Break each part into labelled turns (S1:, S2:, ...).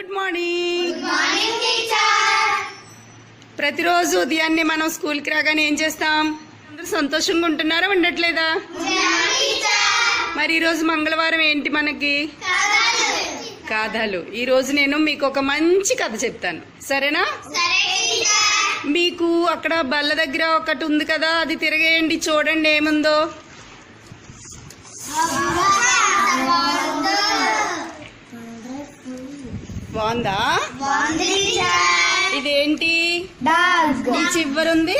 S1: Good morning. ప్రతిరోజు ఉదయాన్నే మనం స్కూల్కి రాగానే ఏం చేస్తాం? అందరూ సంతోషంగా ఉంటున్నారా? ఉండట్లేదా? మరి ఈరోజు మంగళవారం ఏంటి మనకి? కథలు ఈరోజు నేను మీకు ఒక మంచి కథ చెప్తాను. సరేనా? మీకు అక్కడ బల్ల దగ్గర ఒకటి ఉంది కదా అది తిరగేయండి చూడండి ఏముందో. బాగుందా? ఇదేంటి? చివరుంది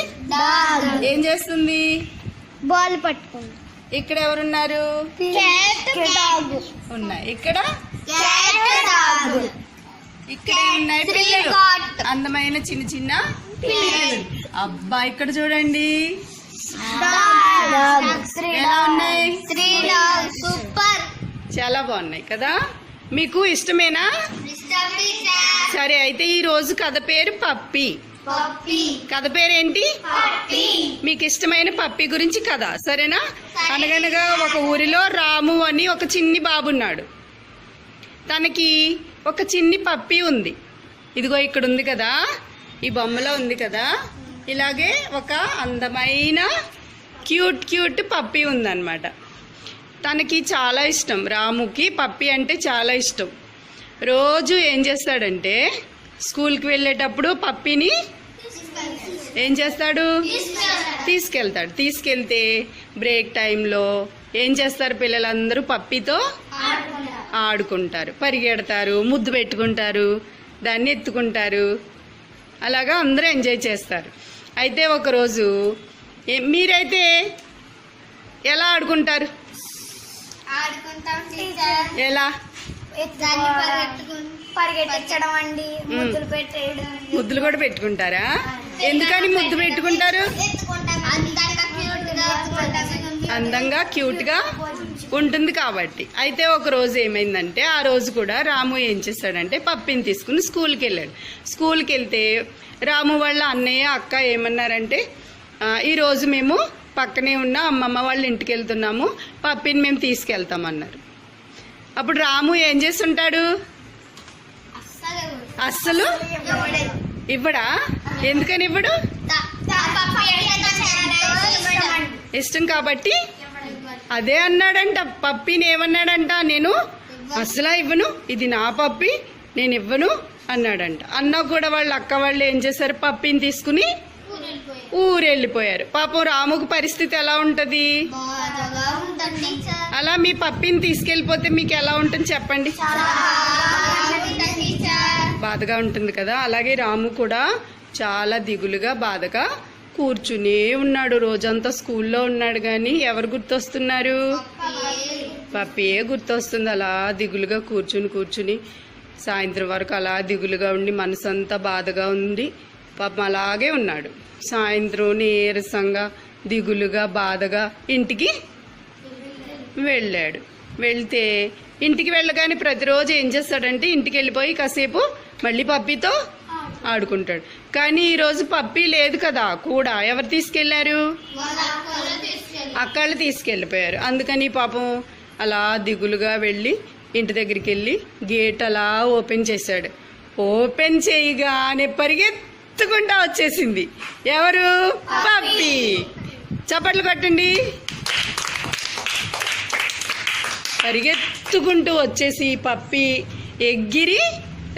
S1: ఏం చేస్తుంది?
S2: బాల్ పట్టుకుంది.
S1: ఇక్కడ ఎవరున్నారు? ఉన్నాయి. ఇక్కడ? ఇక్కడ ఉన్నాయి పిల్లలు. అందమైన చిన్న చిన్న అబ్బా ఇక్కడ చూడండి. ఎలా ఉన్నాయి?
S2: సూపర్.
S1: చాలా బాగున్నాయి కదా? మీకు ఇష్టమేనా? సరే. అయితే ఈ రోజు కథ పేరు పప్పి. కథ పేరేంటి? మీకు ఇష్టమైన పప్పి గురించి కథ సరేనా? అనగనగా ఒక ఊరిలో రాము అని ఒక చిన్ని బాబున్నాడు. తనకి ఒక చిన్ని పప్పి ఉంది. ఇదిగో ఇక్కడ ఉంది కదా ఈ బొమ్మలో ఉంది కదా ఇలాగే ఒక అందమైన క్యూట్ క్యూట్ పప్పి ఉందన్నమాట. తనకి చాలా ఇష్టం. రాముకి పప్పి అంటే చాలా ఇష్టం. రోజు ఏం చేస్తాడంటే స్కూల్కి వెళ్ళేటప్పుడు పప్పిని ఏం చేస్తాడు? తీసుకెళ్తాడు. తీసుకెళ్తే బ్రేక్ టైంలో ఏం చేస్తారు పిల్లలందరూ? పప్పితో ఆడుకుంటారు. పరిగెడతారు ముద్దు పెట్టుకుంటారు దాన్ని ఎత్తుకుంటారు. అలాగా అందరూ ఎంజాయ్ చేస్తారు. అయితే ఒకరోజు మీరైతే ఎలా ఆడుకుంటారు?
S2: ఆడుకుంటాం టీచర్
S1: ఎలా?
S2: పరిగెట్టించడం అండి. ముద్దులు పెట్టేయడం
S1: ముద్దులు కూడా పెట్టుకుంటారా? ఎందుకని ముద్దు పెట్టుకుంటారు?
S2: అందంగా
S1: క్యూట్గా ఉంటుంది కాబట్టి. అయితే ఒక రోజు ఏమైందంటే ఆ రోజు కూడా రాము ఏం చేస్తాడంటే పప్పిని తీసుకుని స్కూల్కి వెళ్ళాడు. స్కూల్కి వెళ్తే రాము వాళ్ళ అన్నయ్య అక్క ఏమన్నారంటే "ఆ, ఈ రోజు మేము పక్కనే ఉన్న అమ్మమ్మ వాళ్ళ ఇంటికి వెళ్తున్నాము. పప్పిని మేము తీసుకెళ్తామన్నారు అప్పుడు రాము ఏం చేస్తుంటాడు?
S2: అస్సలు
S1: ఇవ్వడా? ఎందుకని ఇవ్వడు?
S2: ఇష్టం.
S1: కాబట్టి. అదే అన్నాడంట. పప్పిని ఏమన్నాడంట? నేను అస్సలా ఇవ్వను. ఇది నా పప్పి నేను ఇవ్వను అన్నాడంట. అన్న కూడా వాళ్ళ అక్క వాళ్ళు ఏం చేశారు? పప్పిని తీసుకుని
S2: ఊరెళ్ళిపోయి.
S1: ఊరు వెళ్ళిపోయారు పాపం రాముకు పరిస్థితి ఎలా ఉంటది. అలా మీ పప్పిని తీసుకెళ్ళిపోతే మీకు ఎలా ఉంటుంది చెప్పండి.
S2: బాధగా ఉంటుంది టీచర్.
S1: బాధగా ఉంటుంది కదా. అలాగే రాము కూడా చాలా దిగులుగా బాధగా కూర్చునే ఉన్నాడు. రోజంతా స్కూల్లో ఉన్నాడు కానీ ఎవరు గుర్తొస్తున్నారు? పప్పియే గుర్తొస్తుంది. అలా దిగులుగా కూర్చుని కూర్చుని సాయంత్రం వరకు అలా దిగులుగా ఉండి మనసంతా బాధగా ఉంది. పాపం అలాగే ఉన్నాడు. సాయంత్రం నీరసంగా దిగులుగా బాధగా ఇంటికి వెళ్ళాడు. వెళ్తే ఇంటికి వెళ్ళగానే ప్రతిరోజు ఏం చేస్తాడంటే ఇంటికి వెళ్ళిపోయి కాసేపు మళ్ళీ పప్పితో ఆడుకుంటాడు. కానీ ఈరోజు పప్పి లేదు కదా కూడా ఎవరు
S2: తీసుకెళ్ళారు?
S1: అక్కళ్ళు తీసుకెళ్ళిపోయారు. అందుకని పాపం అలా దిగులుగా వెళ్ళి ఇంటి దగ్గరికి వెళ్ళి గేట్ అలా ఓపెన్ చేశాడు. ఓపెన్ చేయగానే పరిగెత్తుకుంటా వచ్చేసింది. ఎవరు? పప్పి. చప్పట్లు కొట్టండి. పరిగెత్తుకుంటూ వచ్చేసి పప్పి ఎగ్గిరి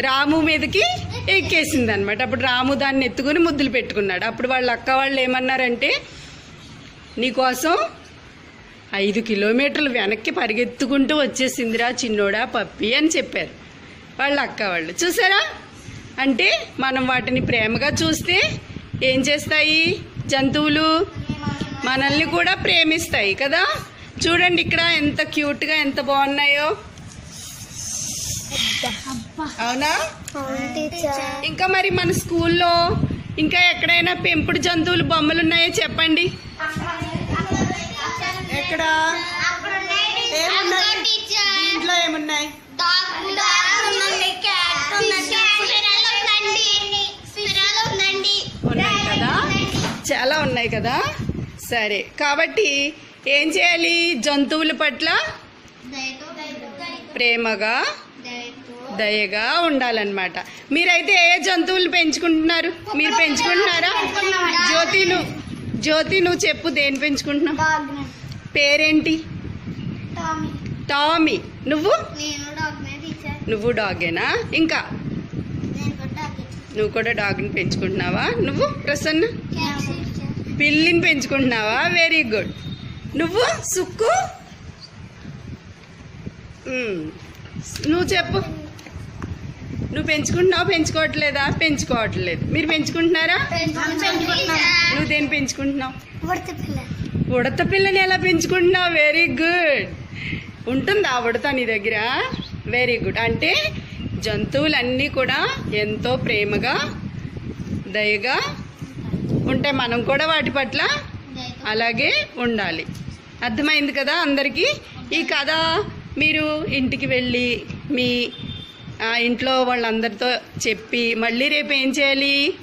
S1: రాము మీదకి ఎక్కేసింది అనమాట అప్పుడు రాము దాన్ని ఎత్తుకుని ముద్దులు పెట్టుకున్నాడు. అప్పుడు వాళ్ళ అక్క వాళ్ళు ఏమన్నారంటే నీకోసం ఐదు కిలోమీటర్లు వెనక్కి పరిగెత్తుకుంటూ వచ్చేసిందిరా చిన్నోడా పప్పి అని చెప్పారు. వాళ్ళ అక్క వాళ్ళు. చూసారా? అంటే మనం వాటిని ప్రేమగా చూస్తే ఏం చేస్తాయి? జంతువులు మనల్ని కూడా ప్రేమిస్తాయి కదా? చూడండి ఇక్కడ ఎంత క్యూట్గా ఎంత బాగున్నాయో. అవునా? ఇంకా మరి మన స్కూల్లో ఇంకా ఎక్కడైనా పెంపుడు జంతువులు బొమ్మలు ఉన్నాయో చెప్పండి. ఎక్కడ? ఏమున్నాయి? దీంట్లో ఏమున్నాయి ఉన్నాయి కదా చాలా ఉన్నాయి కదా? సరే. కాబట్టి ఏం చేయాలి? జంతువుల పట్ల ప్రేమగా దయగా ఉండాలన్నమాట. మీరైతే ఏ జంతువులు పెంచుకుంటున్నారు? మీరు పెంచుకుంటున్నారా? జ్యోతి నువ్వు జ్యోతి నువ్వు చెప్పు దేని పెంచుకుంటున్నావు? పేరేంటి?
S2: టామీ.
S1: నువ్వు? నువ్వు డాగేనా? ఇంకా? నువ్వు కూడా డాగ్ని పెంచుకుంటున్నావా? నువ్వు ప్రసన్న? పిల్లిని పెంచుకుంటున్నావా? వెరీ గుడ్ నువ్వు సుక్కు? నువ్వు చెప్పు. నువ్వు పెంచుకుంటున్నావు? పెంచుకోవట్లేదా? పెంచుకోవట్లేదు. మీరు పెంచుకుంటున్నారా? నువ్వు దేని పెంచుకుంటున్నావు?
S2: ఉడత
S1: పిల్లని ఎలా పెంచుకుంటున్నావు? వెరీ గుడ్ ఉంటుందా ఉడత నీ దగ్గర? వెరీ గుడ్ అంటే జంతువులన్నీ కూడా ఎంతో ప్రేమగా దయగా ఉంటాయి మనం కూడా వాటి పట్ల అలాగే ఉండాలి. అర్థమైంది కదా అందరికీ? ఈ కథ మీరు ఇంటికి వెళ్ళి మీ ఇంట్లో వాళ్ళందరితో చెప్పి మళ్ళీ రేపు ఏం చేయాలి?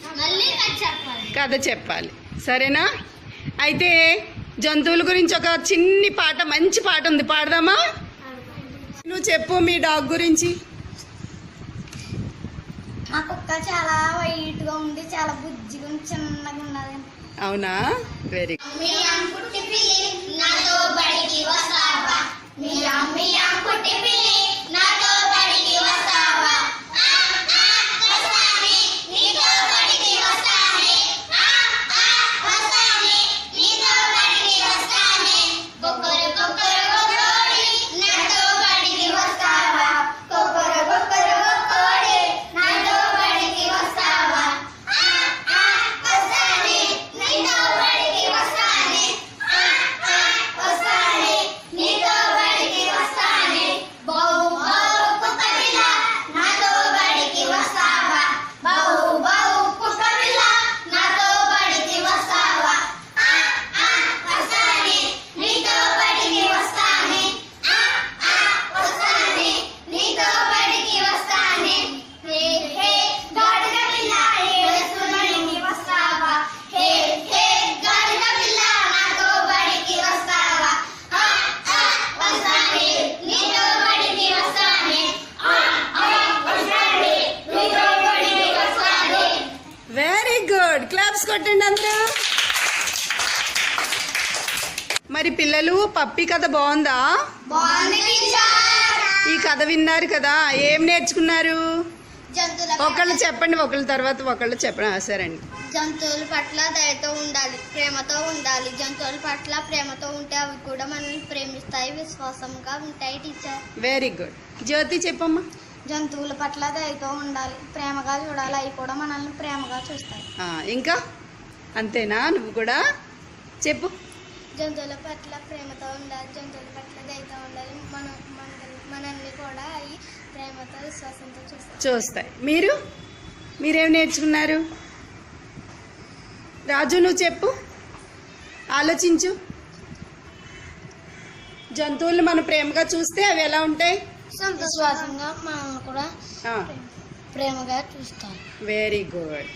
S1: కథ చెప్పాలి. సరేనా? అయితే జంతువుల గురించి ఒక చిన్ని పాట మంచి పాట ఉంది. పాడదామా? నువ్వు చెప్పు మీ డాగ్ గురించి.
S2: మా కుక్క చాలా వైట్గా ఉంది చాలా బుజ్జిగా ఉంది చిన్నగా ఉన్నది.
S1: అవునా? వెరీ
S2: మీ
S1: క్లాప్స్ కొట్టండి అందరూ మరి పిల్లలు పప్పి కథ బాగుందా. ఈ కథ విన్నారు కదా ఏం నేర్చుకున్నారు? ఒకళ్ళు చెప్పండి ఒకళ్ళ తర్వాత ఒకళ్ళు చెప్పండి ఆ, సరే అండి
S2: జంతువుల పట్ల దయతో ఉండాలి ప్రేమతో ఉండాలి. జంతువుల పట్ల ప్రేమతో ఉంటే అవి కూడా మనల్ని ప్రేమిస్తాయి విశ్వాసంగా ఉంటాయి టీచర్.
S1: వెరీ గుడ్ జ్యోతి చెప్పమ్మా.
S2: జంతువుల పట్ల దయతో ఉండాలి. ప్రేమగా చూడాలి. అవి కూడా మనల్ని ప్రేమగా చూస్తాయి.
S1: ఇంకా? అంతేనా? నువ్వు కూడా? చెప్పు.
S2: జంతువుల పట్ల ప్రేమతో ఉండాలి. జంతువుల పట్ల దయతో ఉండాలి. మన మన- మనల్ని కూడా అవి ప్రేమతో విశ్వాసంతో చూస్తాయి.
S1: చూస్తాయి. మీరు? మీరేం నేర్చుకున్నారు? రాజు నువ్వు చెప్పు. ఆలోచించు. జంతువుల్ని మనం ప్రేమగా చూస్తే అవి ఎలా ఉంటాయి?
S2: విశ్వాసంగా మనల్ని కూడా ప్రేమగా చూస్తాయి
S1: వెరీ గుడ్